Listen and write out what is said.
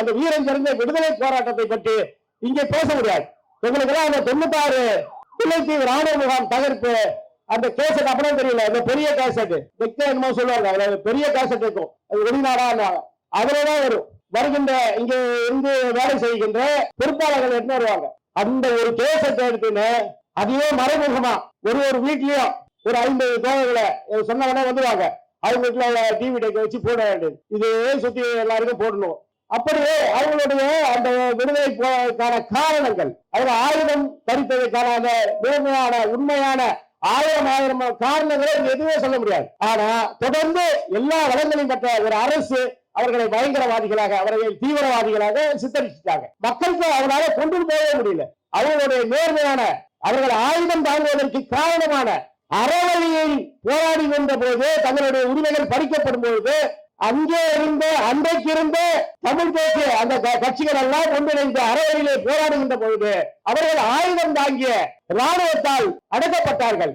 அந்த வீரம் சிறந்த விடுதலை போராட்டத்தை பற்றி இங்கே பேச முடியாது. எங்களுக்கு எல்லாம் அந்த தொண்ணூத்தாறு முல்லைத்தீவு ராணுவ முகாம் தகர்ப்பு அந்த கேசட் அப்படியே தெரியல. அந்த பெரிய கேசட் வெக்க என்னமோ சொல்லுவாங்க. அதுல பெரிய கேசட் இருக்கும். அது வெளிநாடா அதுலதான் வரும். வருகின்ற இங்க இருந்து வேலை செய்கின்ற பொறுப்பாளர்கள் என்ன வருவாங்க? அந்த ஒரு கேசட் எடுத்துன்னு அதையே மறைமுகமா ஒரு ஒரு வீட்லயும் ஒரு ஐம்பது தேவைகளை சொன்னவனே வந்துருவாங்க. அவங்க வீட்டுல டிவி டெக்க வச்சு போட வேண்டியது இதே சுத்தி எல்லாருக்கும் போடணும். அப்படியே அவங்களுடைய அந்த விடுதலை போவதற்கான காரணங்கள். அவங்க ஆயுதம் தரித்ததற்கான அந்த நேர்மையான உண்மையான ஆயிரம் ஆயிரம் காரணங்களை இங்க எதுவுமே சொல்ல முடியாது. ஆனா தொடர்ந்து எல்லா வளங்களையும் பெற்ற ஒரு அரசு அவர்களை பயங்கரவாதிகளாக அவர்களை தீவிரவாதிகளாக சித்தரிச்சிட்டாங்க. மக்களுக்கு அவரால் கொண்டு போகவே முடியல. அவர்களுடைய நேர்மையான அவர்கள் ஆயுதம் தாங்குவதற்கு காரணமான அறவழியை போராடி வந்த போது தங்களுடைய உரிமைகள் பறிக்கப்படும் பொழுது அங்கே இருந்த அன்றைக்கு இருந்த தமிழ் தேசிய அந்த க- கட்சிகள் எல்லாம் ஒன்றிணைந்த அறவழியிலே போராடுகின்ற பொழுது அவர்கள் ஆயுதம் தாங்கிய ராணுவத்தால் அடக்கப்பட்டார்கள்.